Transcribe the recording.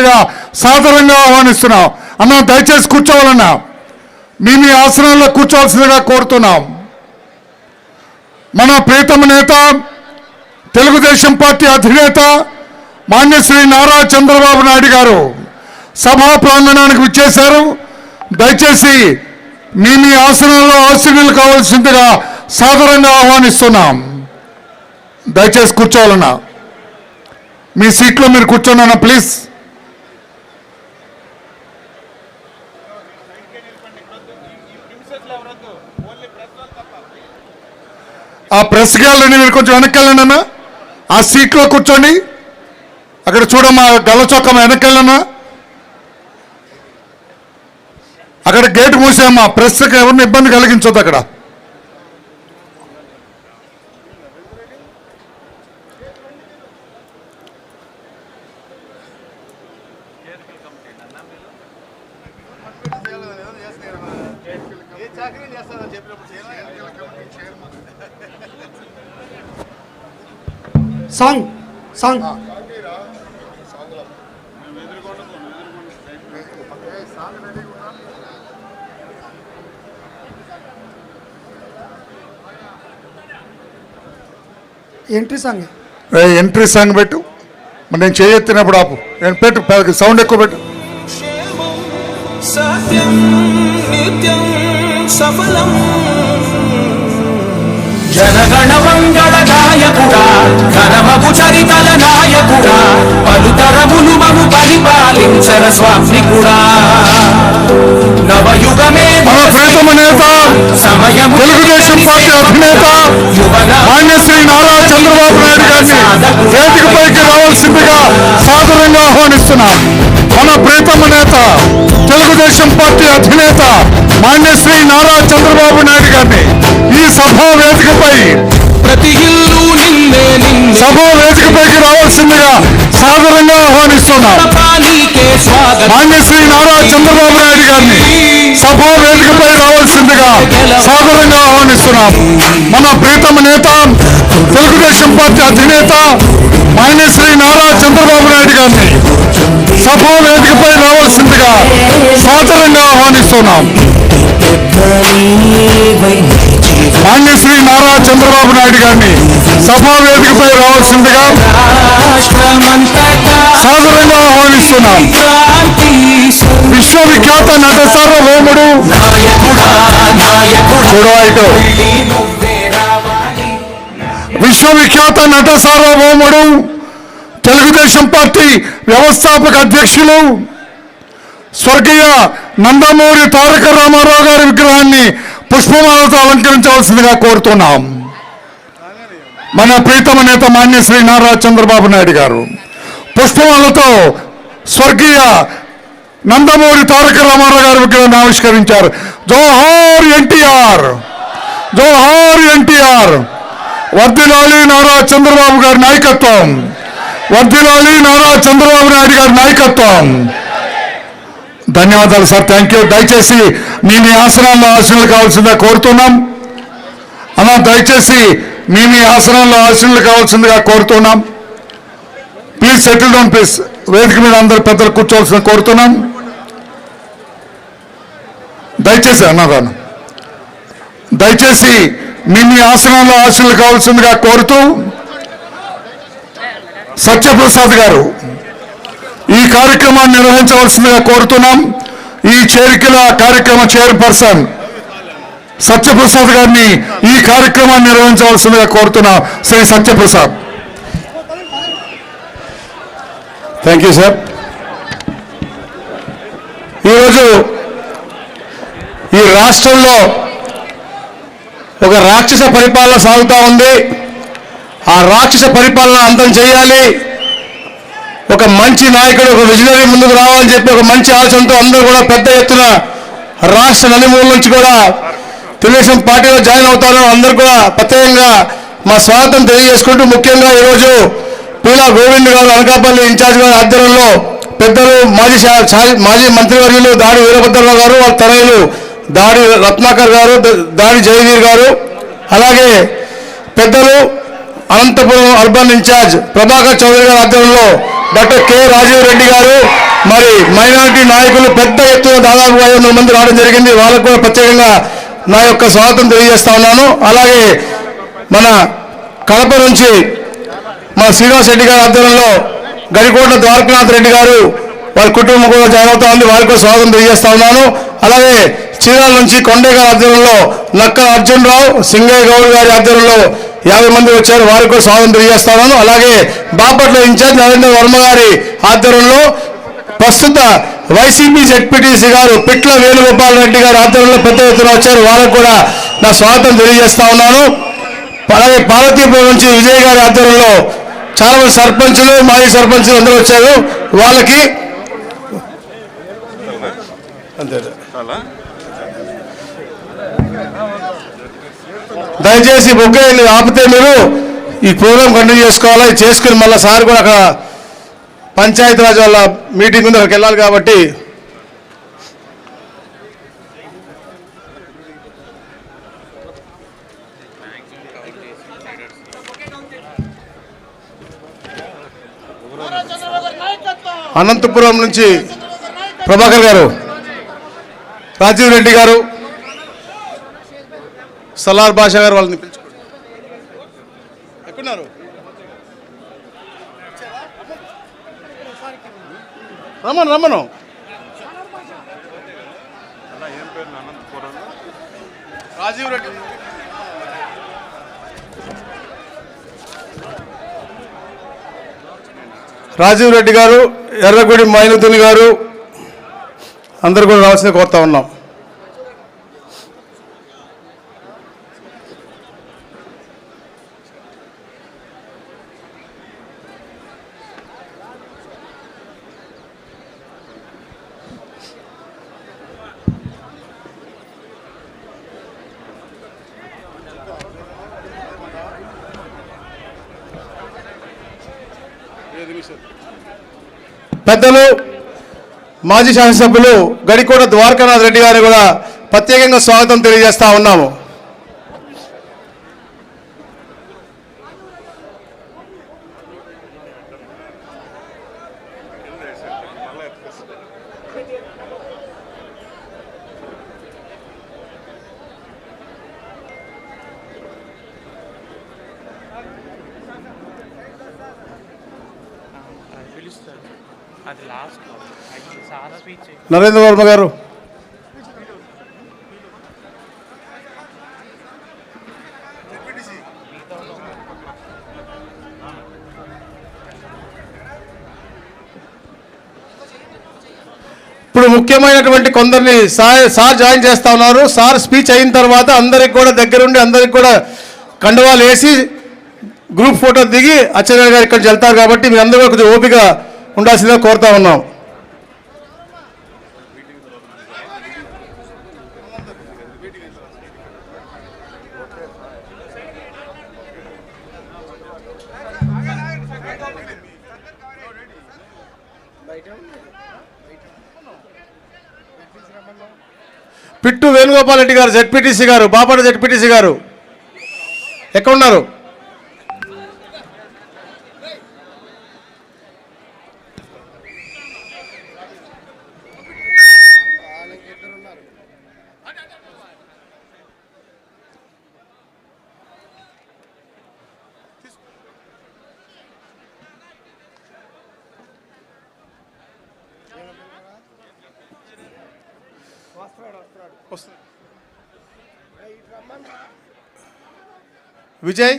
మీద సాదరంగా ఆహ్వానిస్తున్నాం. అన్న దయచేసి కూర్చోవాలన్నా. మీ మీ ఆసనాల్లో కూర్చోవలసిందిగా కోరుతున్నాం. మన ప్రీతమ నేత తెలుగుదేశం పార్టీ అధినేత మాన్యశ్రీ నారా చంద్రబాబు నాయుడు గారు సభా ప్రాంగణానికి విచ్చేశారు. దయచేసి మీ మీ ఆసనాల్లో ఆశీర్యులు కావాల్సిందిగా సాదరంగా ఆహ్వానిస్తున్నాం. దయచేసి కూర్చోవాలన్నా. మీ సీట్లో మీరు కూర్చోనన్నా ప్లీజ్. ఆ ప్రెస్ గ్యాలరీ మీరు కొంచెం వెనక్కి వెళ్ళండి అన్న ఆ సీట్లో కూర్చోండి. అక్కడ చూడమ్మా గల్ల చొక్క వెనక్కి వెళ్ళన్నా అక్కడ గేట్ మూసామ్మా ప్రెస్కి ఎవరిని ఇబ్బంది కలిగించొద్దు అక్కడ. Song song. Entry song entry song పెట్టు. మరి నేను చేయెత్తినప్పుడు ఆపు. నేను పెట్టు సౌండ్ ఎక్కువ పెట్టు. సత్యం నిత్యం. సఫలం. జనగణ మంగళ నాయకుడా ఘనమపు చరితల నాయకుడా పలుతరములు మము పరిపాలించర స్వామి కూడా నవయుగమే ప్రియతమ నేత సమయం తెలుగుదేశం పార్టీ అధినేత మాన్యశ్రీ నారా చంద్రబాబు నాయుడు గారిని వేదికపైకి రావాల్సిందిగా సాదరంగా ఆహ్వానిస్తున్నాం. మన ప్రియతమ నేత తెలుగుదేశం పార్టీ అధినేత మాన్యశ్రీ నారా చంద్రబాబు నాయుడు గారిని ఈ సభా వేదికపై ప్రతి ఇల్లు నిన్నే సభా వేదికపైకి రావాల్సిందిగా సాదరంగా ఆహ్వానిస్తున్నాం. నీకే స్వాగతం. మాన్యశ్రీ నారా చంద్రబాబు నాయుడు గారిని సభా వేదికపై రావాల్సిందిగా సాదరంగా ఆహ్వానిస్తున్నాం. మన ప్రీతమ నేత తెలుగుదేశం పార్టీ అధినేత మాన్యశ్రీ నారా చంద్రబాబు నాయుడు గారిని సభా వేదికపై రావాల్సిందిగా సాదరంగా ఆహ్వానిస్తున్నాం. మాన్యశ్రీ నారా చంద్రబాబు నాయుడు గారిని సభా వేదికపై రావాల్సిందిగా రాష్ట్రమంతటా సాదరంగా ఆహ్వానిస్తున్నాం. విశ్వవిఖ్యాత నట సార్వభౌముడు విశ్వవిఖ్యాత నట సార్వభౌముడు తెలుగుదేశం పార్టీ వ్యవస్థాపక అధ్యక్షులు స్వర్గీయ నందమూరి తారక రామారావు గారి విగ్రహాన్ని పుష్పమాలతో అలంకరించవలసిందిగా కోరుతున్నాం. మన ప్రీతమ నేత మాన్య శ్రీ నారా చంద్రబాబు నాయుడు గారు పుష్పమాలతో స్వర్గీయ నందమూరి తారక రామారావు గారి విగ్రహాన్ని ఆవిష్కరించారు. జోహార్ ఎన్టీఆర్ జోహార్ ఎన్టీఆర్ వర్దిలాలి నారా చంద్రబాబు గారి నాయకత్వం. వర్ధిలాలి నారా చంద్రబాబు నాయుడు గారి నాయకత్వం. ధన్యవాదాలు సార్. థ్యాంక్ యూ దయచేసి మీ మీ ఆసనాల్లో ఆశీనులు కావాల్సిందిగా కోరుతున్నాం. అలా దయచేసి మీ మీ ఆసనాల్లో ఆశీనులు కావాల్సిందిగా కోరుతున్నాం. ప్లీజ్ సెటిల్ డౌన్ ప్లీజ్ వేదిక మీద అందరు పెద్దలు కూర్చోవాల్సిన కోరుతున్నాం. దయచేసి అన్నదాను దయచేసి మీ మీ ఆసనాల్లో ఆశీనులు కావాల్సిందిగా కోరుతూ సత్యప్రసాద్ గారు ఈ కార్యక్రమాన్ని నిర్వహించవలసిందిగా కోరుతున్నాం. ఈ చేరికల కార్యక్రమ చైర్పర్సన్ సత్యప్రసాద్ గారిని ఈ కార్యక్రమాన్ని నిర్వహించవలసిందిగా కోరుతున్నాం. Shri Satyaprasad. Thank you sir ఈరోజు ఈ రాష్ట్రంలో ఒక రాక్షస పరిపాలన సాగుతూ ఉంది. ఆ రాక్షస పరిపాలన అంతం చేయాలి. ఒక మంచి నాయకుడు ఒక విజనరీ ముందుకు రావాలని చెప్పి ఒక మంచి ఆలోచనతో అందరూ కూడా పెద్ద ఎత్తున రాష్ట్ర నలుమూల నుంచి కూడా తెలుగుదేశం పార్టీలో జాయిన్ అవుతారు అందరూ కూడా ప్రత్యేకంగా మా స్వాగతం తెలియజేసుకుంటూ ముఖ్యంగా ఈరోజు పీలా గోవింద్ గారు అనకాపల్లి ఇన్ఛార్జ్ గారి ఆధ్వర్యంలో పెద్దలు మాజీ మాజీ మంత్రివర్యులు దాడి వీరభద్రరావు గారు వాళ్ళ తనయులు దాడి రత్నాకర్ గారు దాడి జయవీర్ గారు అలాగే పెద్దలు అనంతపురం అర్బన్ ఇన్ఛార్జ్ ప్రభాకర్ చౌదరి గారి ఆధ్వర్యంలో డాక్టర్ కె రాజీవ్ రెడ్డి గారు మరి మైనారిటీ నాయకులు పెద్ద ఎత్తున దాదాపు ఐదు వందల మంది రావడం జరిగింది. వాళ్ళకు కూడా ప్రత్యేకంగా నా యొక్క స్వాగతం తెలియజేస్తా ఉన్నాను. అలాగే మన కడప నుంచి మన శ్రీనివాస్ రెడ్డి గారి ఆధ్వర్యంలో గడికోట ద్వారకనాథ్ రెడ్డి గారు వారి కుటుంబం కూడా జాయిన్ అవుతా ఉంది. వారికి కూడా స్వాగతం తెలియజేస్తా ఉన్నాను. అలాగే చీరాల నుంచి కొండే గారి ఆధ్వర్యంలో నక్క అర్జున్ రావు సింగయ్య గౌడ్ గారి ఆధ్వర్యంలో యాభై మంది వచ్చారు వారికి కూడా స్వాగతం తెలియజేస్తా ఉన్నాను అలాగే బాపట్ల ఇన్ఛార్జ్ నరేంద్ర వర్మ గారి ఆధ్వర్యంలో ప్రస్తుత వైసీపీ జెడ్పీటీసీ గారు పిట్ల వేణుగోపాల్ రెడ్డి గారి ఆధ్వర్యంలో పెద్ద ఎత్తున వచ్చారు. వాళ్ళకు కూడా నా స్వాగతం తెలియజేస్తా ఉన్నాను. అలాగే పార్వతీపురం నుంచి విజయ్ గారి ఆధ్వర్యంలో చాలా మంది సర్పంచులు మాజీ సర్పంచులు అందరూ వచ్చారు. వాళ్ళకి అంతే దయచేసి బొగ్గని ఆపితే మీరు ఈ ప్రోగ్రామ్ కంటిన్యూ చేసుకోవాలా? చేసుకుని మళ్ళీ సార్ కూడా అక్కడ పంచాయతీరాజ్ వాళ్ళ మీటింగ్ ఉంది అక్కడికి వెళ్ళాలి కాబట్టి. అనంతపురం నుంచి ప్రభాకర్ గారు రాజీవ్ రెడ్డి గారు సలార్ బాషా గారు వాళ్ళని పిలుచుకోండి. ఎక్కడున్నారు? రమ్మను రమ్మను రాజీవ్ రెడ్డి. రాజీవ్ రెడ్డి గారు ఎర్రగుడి మైనుతుని గారు అందరు కూడా రావాల్సింది కోరుతా ఉన్నాం. పెద్దలు మాజీ శాసనసభ్యులు గడికోట ద్వారకానాథ్ రెడ్డి గారిని కూడా ప్రత్యేకంగా స్వాగతం తెలియజేస్తా ఉన్నాము. నరేంద్ర వర్మ గారు. ఇప్పుడు ముఖ్యమైనటువంటి కొందరిని సార్ సార్ జాయిన్ చేస్తా ఉన్నారు. సార్ స్పీచ్ అయిన తర్వాత అందరికి కూడా దగ్గరుండి అందరికి కూడా కండువాలు వేసి గ్రూప్ ఫోటో దిగి అచ్చెన్నాయుడు గారు ఇక్కడ వెళ్తారు కాబట్టి మీ అందరూ కొద్దిగా ఓపిక ఉండాల్సిందే కోరుతా ఉన్నాం. పిట్టు వేణుగోపాల్ రెడ్డి గారు జెడ్పీటీసీ గారు బాపట జెడ్పీటీసీ గారు. ఎక్కడున్నారు? విజయ్